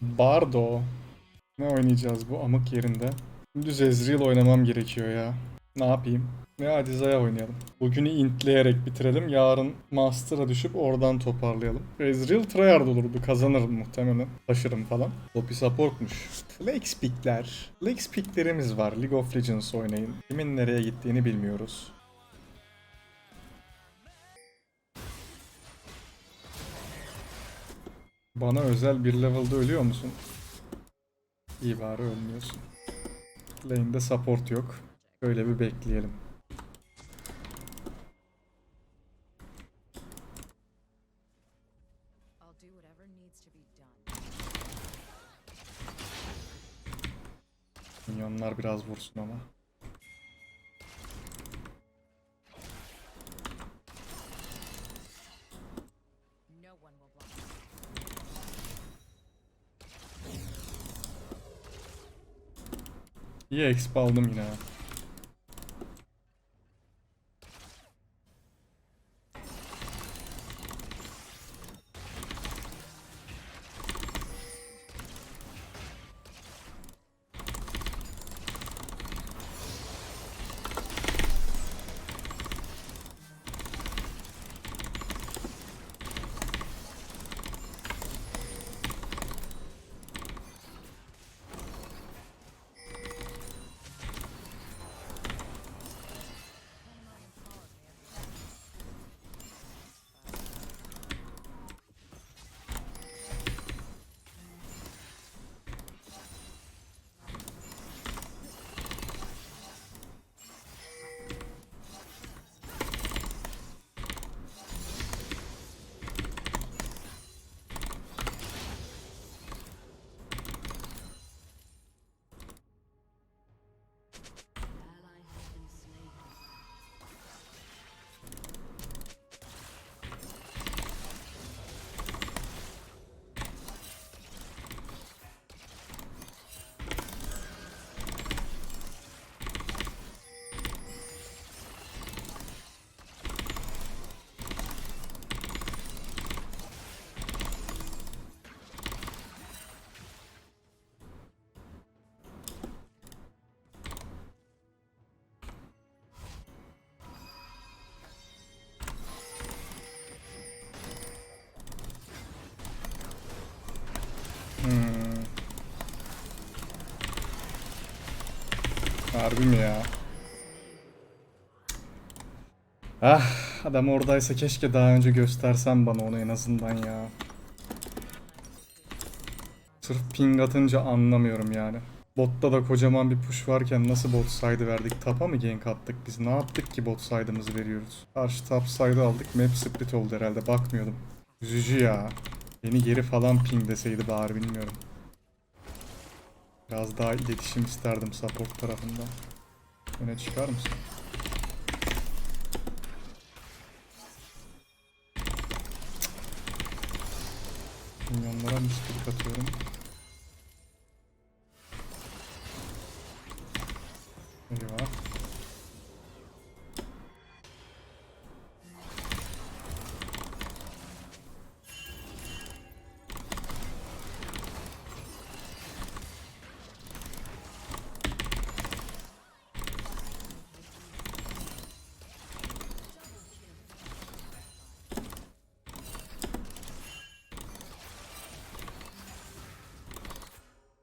Bardo. Ne oynayacağız bu amık yerinde? Düz Ezreal oynamam gerekiyor ya. Ne yapayım? Ne hadi Zaya oynayalım. Bugünü intleyerek bitirelim. Yarın Master'a düşüp oradan toparlayalım. Ezreal tryhard olurdu. Kazanırım muhtemelen. Taşırım falan. Poppy supportmuş. Flex pickler. Flex picklerimiz var. League of Legends oynayın. Kimin nereye gittiğini bilmiyoruz. Bana özel bir level'da ölüyor musun? İyi bari ölmüyorsun. Lane'de support yok. Şöyle bir bekleyelim. Minyonlar biraz vursun ama. İyi exp aldım yine. Harbi mi ya? Ah, adam oradaysa keşke daha önce göstersen bana onu en azından ya. Sırf ping atınca anlamıyorum yani. Botta da kocaman bir push varken nasıl bot side verdik? Tapa mı gank attık biz? Ne yaptık ki bot side'ımızı veriyoruz? Karşı top side aldık. Map split oldu herhalde. Bakmıyordum. Üzücü ya. Beni geri falan ping deseydi bari bilmiyorum. Biraz daha iletişim isterdim support tarafından. Öne çıkar mısın? Minyonlara misklik atıyorum.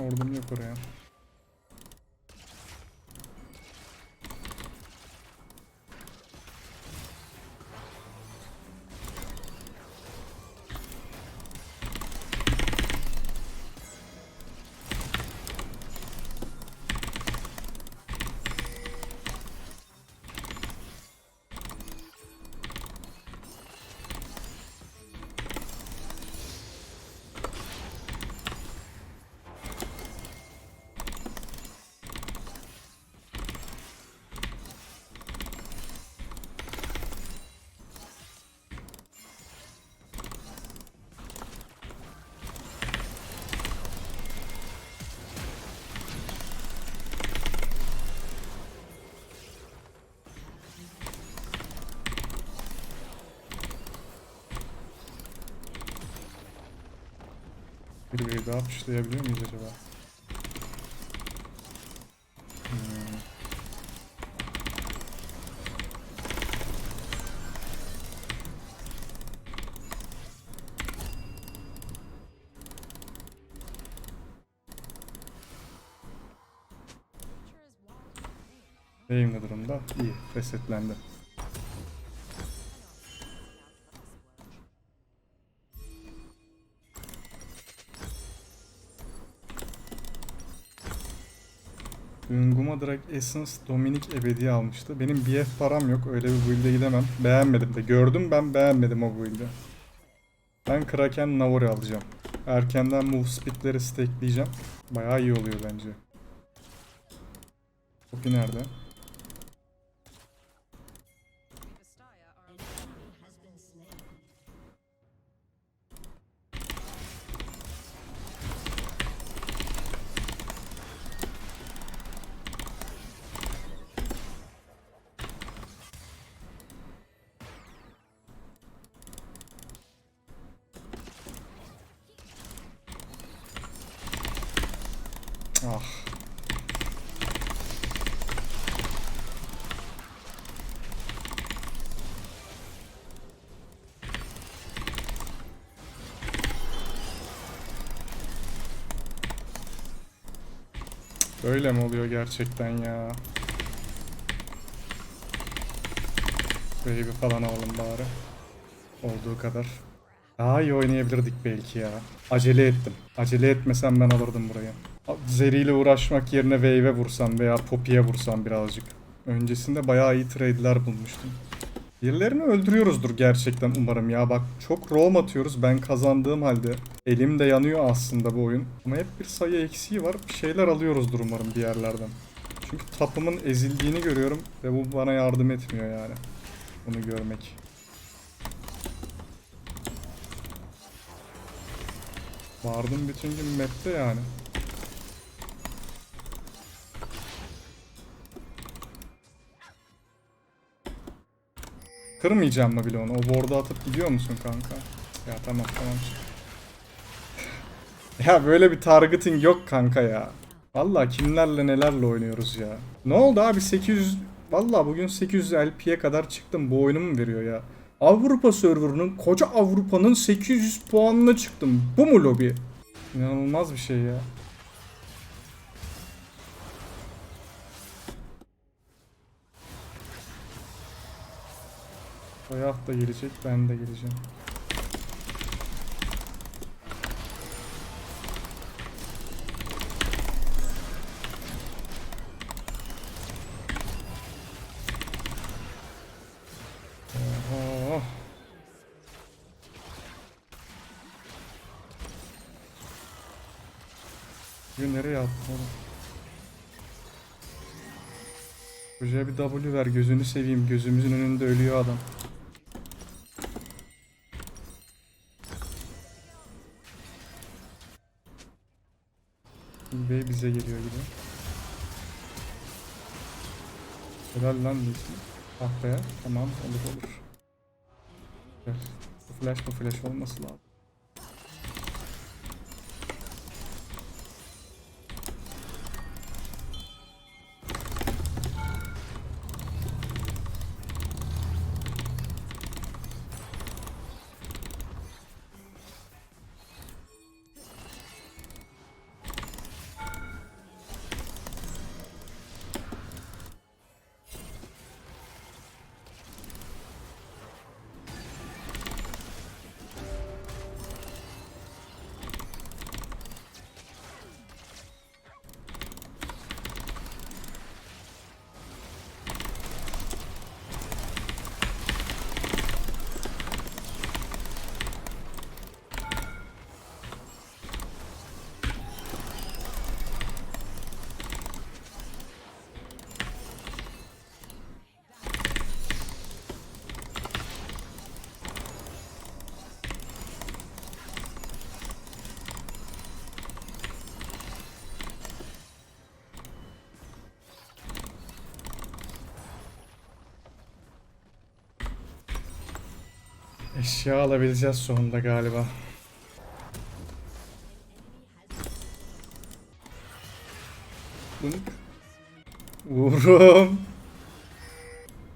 Ordum yok oraya. Bir wave daha pushlayabiliyor muyuz acaba? Hmm. Benim durumda? İyi. Resetlendi. Gunguma direkt Essence Dominic Ebedi almıştı. Benim BF param yok. Öyle bir build'e gidemem. Beğenmedim de. Gördüm ben beğenmedim o build'i. Ben Kraken Navori alacağım. Erkenden move speed'leri stackleyeceğim. Bayağı iyi oluyor bence. Poppy nerede? Ah. Böyle mi oluyor gerçekten ya? Bir falan alalım bari. Olduğu kadar. Daha iyi oynayabilirdik belki ya. Acele ettim. Acele etmesem ben alırdım burayı. Zeri ile uğraşmak yerine Wave'e vursam veya Poppy'ye vursam birazcık. Öncesinde bayağı iyi trade'ler bulmuştum. Birilerini öldürüyoruzdur gerçekten umarım ya. Bak çok roam atıyoruz ben kazandığım halde. Elim de yanıyor aslında bu oyun. Ama hep bir sayı eksiği var. Bir şeyler alıyoruzdur umarım bir yerlerden. Çünkü tapımın ezildiğini görüyorum ve bu bana yardım etmiyor yani. Bunu görmek. Vardım bütün gün map'te yani. Kırmayacağım mı bile onu? O board'a atıp gidiyor musun kanka? Ya tamam tamam. ya böyle bir targeting yok kanka ya. Vallahi kimlerle nelerle oynuyoruz ya. Ne oldu abi 800... Vallahi bugün 800 LP'ye kadar çıktım. Bu oyunu mu veriyor ya? Avrupa serverının koca Avrupa'nın 800 puanına çıktım. Bu mu lobi? İnanılmaz bir şey ya. Bayah da gelecek, ben de geleceğim. Oho. Bu nereye? Çocuğa bir W ver gözünü seveyim. Gözümüzün önünde ölüyor adam. Bize geliyor gibi. Helal lan Lee'sin. Ah. Tamam olur olur. Bu flash bu flash olması lazım. Eşya alabileceğiz sonunda galiba. Bınk. Uğurum.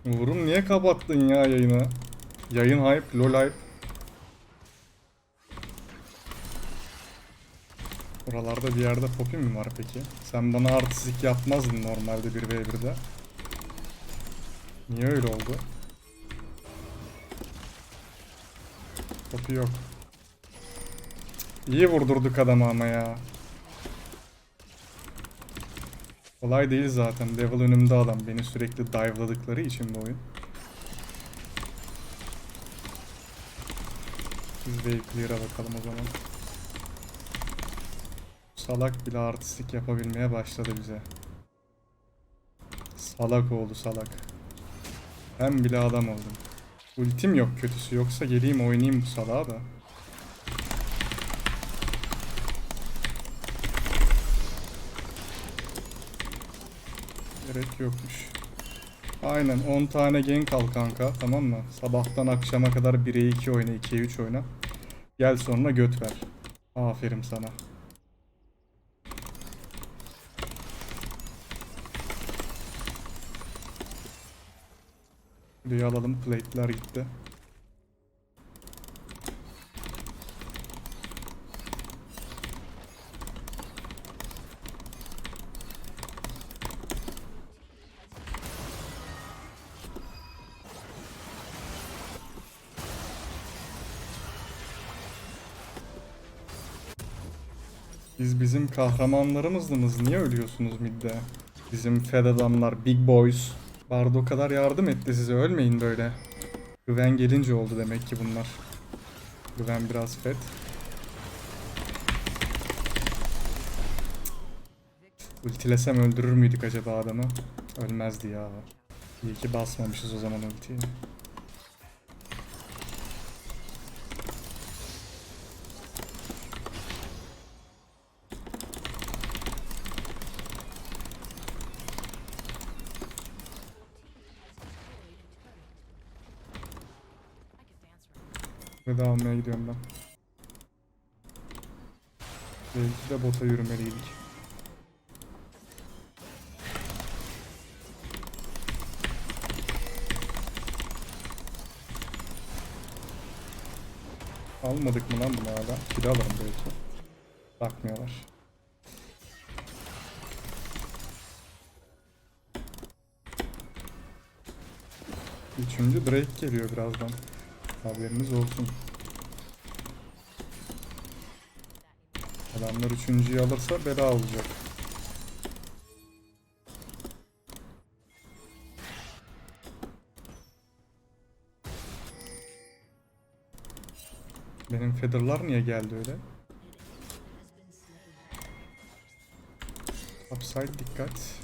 Uğurum niye kapattın ya yayını? Yayın hype, lol hype. Buralarda bir yerde popi mi var peki? Sen bana artistik yapmazdın normalde 1v1'de. Niye öyle oldu? Poppy yok. İyi vurdurduk adamı ama ya. Kolay değil zaten. Level önümde adam. Beni sürekli dive'ladıkları için bu oyun. Biz wave clear'a bakalım o zaman. Salak bile artistik yapabilmeye başladı bize. Salak oldu salak. Ben bile adam oldum. Ultim yok kötüsü yoksa geleyim oynayayım bu salağa da. Gerek yokmuş. Aynen 10 tane gank al kanka tamam mı? Sabahtan akşama kadar 1'e 2 oyna 2'ye 3 oyna. Gel sonra göt ver. Aferin sana. Burayı alalım plate'ler gitti. Biz bizim kahramanlarımızdınız. Niye ölüyorsunuz midde? Bizim fed adamlar, big boys. Bardo kadar yardım etti size. Ölmeyin böyle. Güven gelince oldu demek ki bunlar. Güven biraz fed. Ultilesem öldürür müydük acaba adamı? Ölmezdi ya. İyi ki basmamışız o zaman ultiyi. Veda almaya gidiyorum ben. Belki de bota yürümeliydik. Almadık mı lan bunu hala? Kili alırım belki. Bakmıyorlar. Üçüncü Drake geliyor birazdan. Haberiniz olsun. Adamlar üçüncüyü alırsa bela olacak. Benim feather'lar niye geldi öyle? Upside dikkat.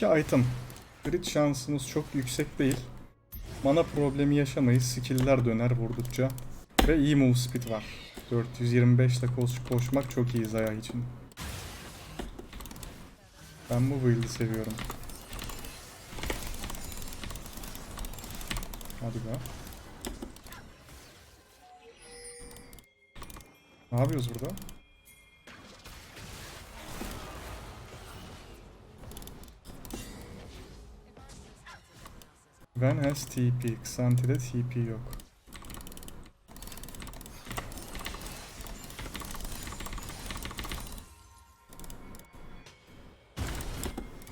İki item. Crit şansımız çok yüksek değil. Mana problemi yaşamayız. Skill'ler döner vurdukça. Ve iyi move speed var. 425 ile koş koşmak çok iyi Zaya için. Ben bu build'i seviyorum. Hadi be. Ne yapıyoruz burada? Van has TP. Xanti'de TP yok.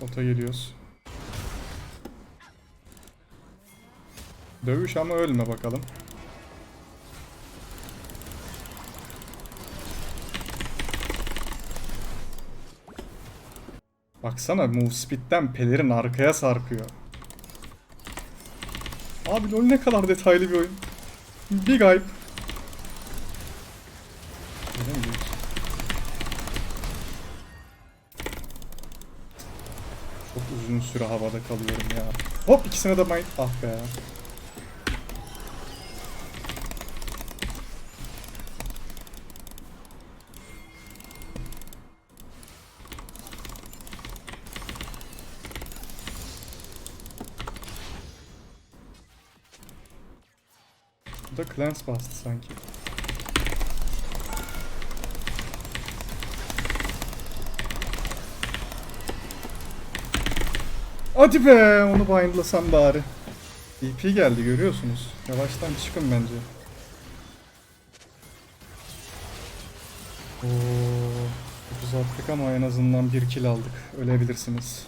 Ota geliyoruz. Dövüş ama ölme bakalım. Baksana move speed'den pelerin arkaya sarkıyor. Abi LoL ne kadar detaylı bir oyun. Big hype. Çok uzun süre havada kalıyorum ya. Hop ikisine de might. Ah be. Clans bastı sanki. Hadi be onu bindlasam bari. EP geldi görüyorsunuz. Yavaştan çıkın bence. Oo, uzattık ama en azından bir kill aldık. Ölebilirsiniz.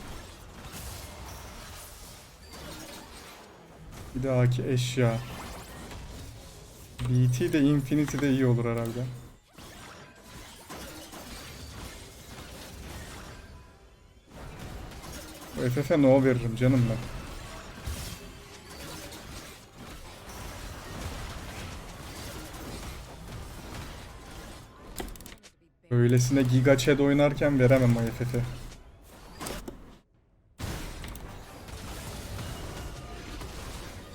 Bir dahaki eşya. BT de Infinity de iyi olur herhalde. FF'e no veririm canım ben. Öylesine Giga Chad oynarken veremem o FF'i.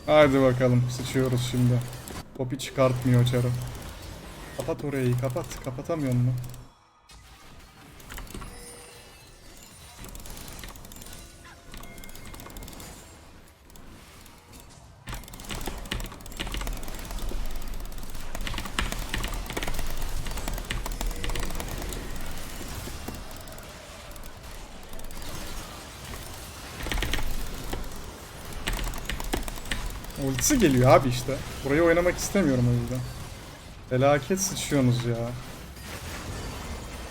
Hadi bakalım sıçıyoruz şimdi. Popi çıkartmıyor çarı. Kapat orayı kapat. Kapatamıyor mu? Ultisi geliyor abi işte. Burayı oynamak istemiyorum o yüzden. Felaket sıçıyorsunuz ya.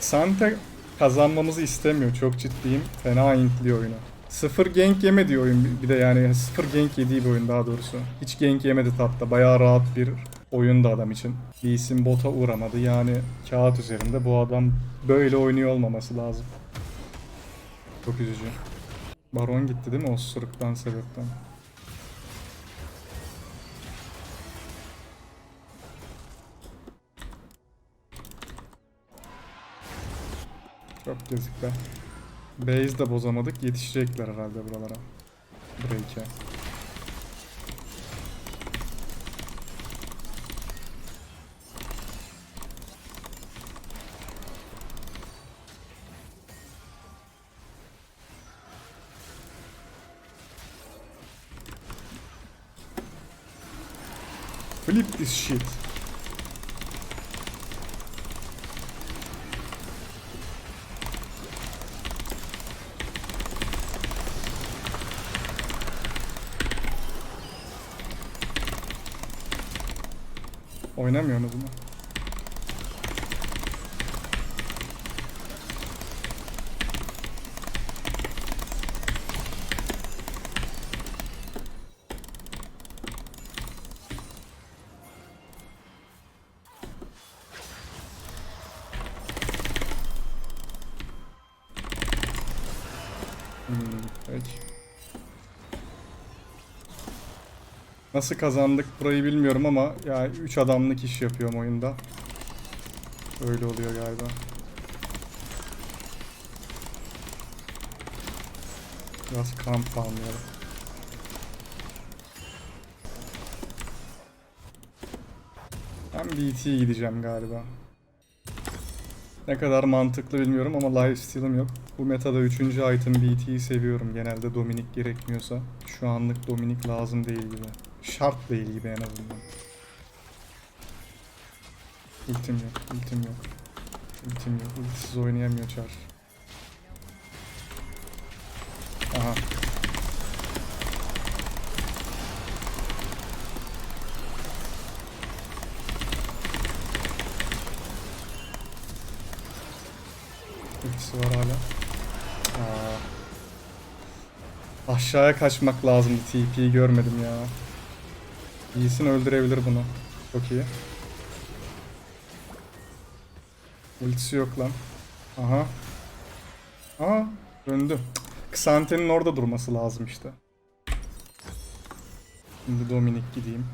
Sante kazanmamızı istemiyor. Çok ciddiyim. Fena intliyor oyunu. Sıfır gank yemedi oyun. Bir de yani sıfır gank yediği bir oyun daha doğrusu. Hiç gank yemedi tapta. Bayağı rahat bir oyundu adam için. Lee Sin bota uğramadı. Yani kağıt üzerinde bu adam böyle oynuyor olmaması lazım. Çok üzücü. Baron gitti değil mi o sırıktan sebepten? Çok yazıklar. Base de bozamadık. Yetişecekler herhalde buralara. Break'e. Flip this shit. Oynamıyorsunuz mu? Hmm, peki. Nasıl kazandık burayı bilmiyorum ama ya 3 adamlık iş yapıyorum oyunda. Öyle oluyor galiba. Biraz kamp almayalım. Ben BT'ye gideceğim galiba. Ne kadar mantıklı bilmiyorum ama lifesteal'ım yok. Bu metada 3. item BT'yi seviyorum. Genelde Dominik gerekmiyorsa. Şu anlık Dominik lazım değil gibi. Şart değil gibi en azından. Ultim yok, ultim yok. Ultim yok, ultisiz oynayamıyor Char. Aha. Ultisi var hala. Aa. Aşağıya kaçmak lazımdı. TP'yi görmedim ya. İyisin öldürebilir bunu. Çok iyi. Ultisi yok lan. Aha. Aa. Döndü. Ksante'nin orada durması lazım işte. Şimdi Dominik gideyim.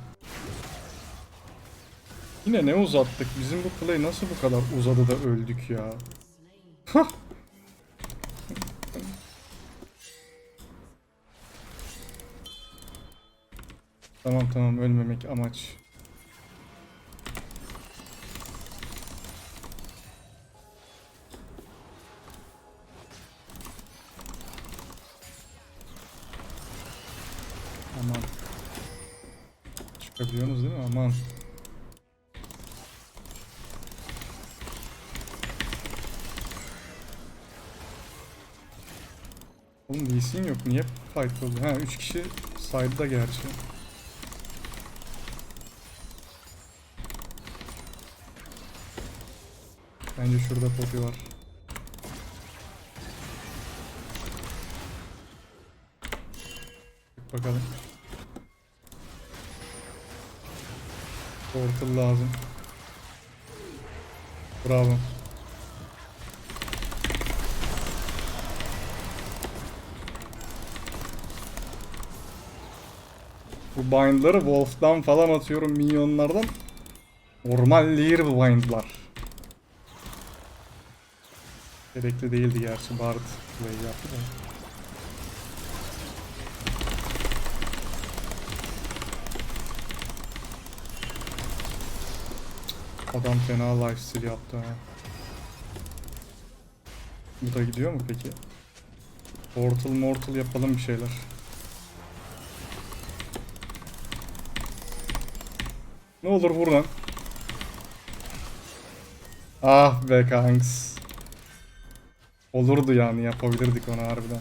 Yine ne uzattık? Bizim bu play nasıl bu kadar uzadı da öldük ya? Hah! Tamam tamam ölmemek amaç. Aman. Çıkabiliyorsunuz değil mi? Aman. Oğlum Lee yok. Niye fight oldu? Ha 3 kişi side'da gerçi. Bence şurada Poppy var. Bakalım. Portal lazım. Bravo. Bu bindları Wolf'dan falan atıyorum minyonlardan. Normal değil bu bindlar. Gerekli değildi gerçi Bard play yaptı da. Adam fena lifesteal yaptı ha. Bu da gidiyor mu peki? Portal mortal yapalım bir şeyler. Ne olur vur. Ah be kanks. Olurdu yani yapabilirdik onu harbiden.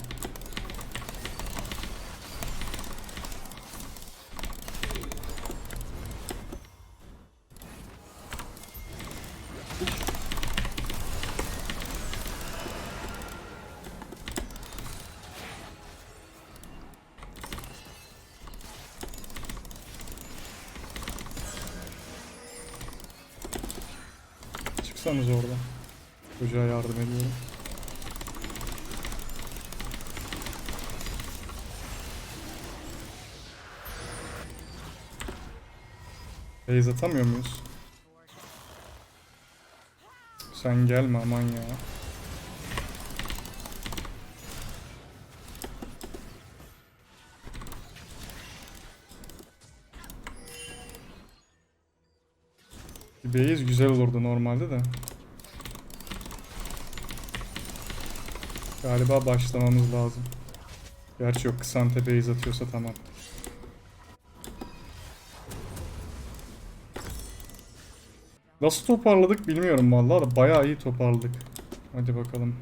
Atamıyor muyuz? Sen gelme aman ya. Base güzel olurdu normalde de. Galiba başlamamız lazım. Gerçi yok Kısante base atıyorsa tamam. Nasıl toparladık bilmiyorum vallahi da bayağı iyi toparladık. Hadi bakalım.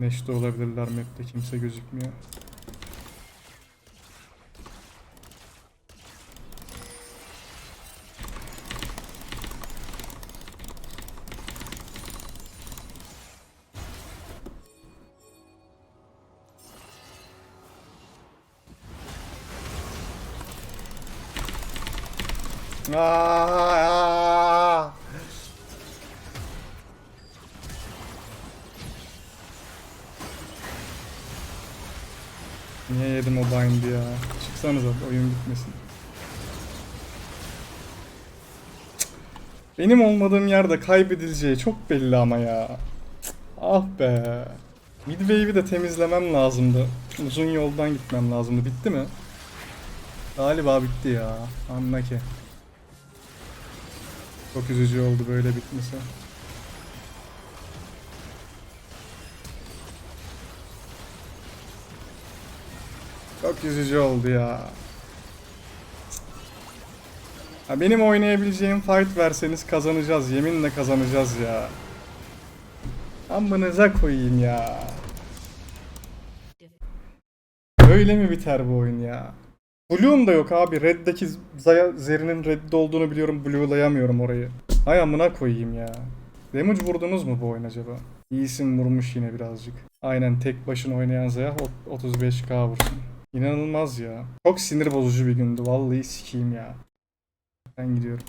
Neşte olabilirler map'te kimse gözükmüyor. Aa! Yedim o bind'i ya? Çıksanıza oyun bitmesin. Benim olmadığım yerde kaybedileceği çok belli ama ya. Ah be. Midwave'i de temizlemem lazımdı. Uzun yoldan gitmem lazımdı. Bitti mi? Galiba bitti ya. Anla ki. Çok üzücü oldu böyle bitmesi. Çok üzücü oldu ya. Ha benim oynayabileceğim fight verseniz kazanacağız. Yeminle kazanacağız ya. Amınıza koyayım ya. Böyle mi biter bu oyun ya? Blue'um da yok abi. Red'deki Zaya Zeri'nin Red'de olduğunu biliyorum. Blue'layamıyorum orayı. Hay amına koyayım ya. Damage vurdunuz mu bu oyun acaba? İyisin vurmuş yine birazcık. Aynen tek başına oynayan Zaya ot- 35k vursun. İnanılmaz ya. Çok sinir bozucu bir gündü. Vallahi sikeyim ya. Ben gidiyorum.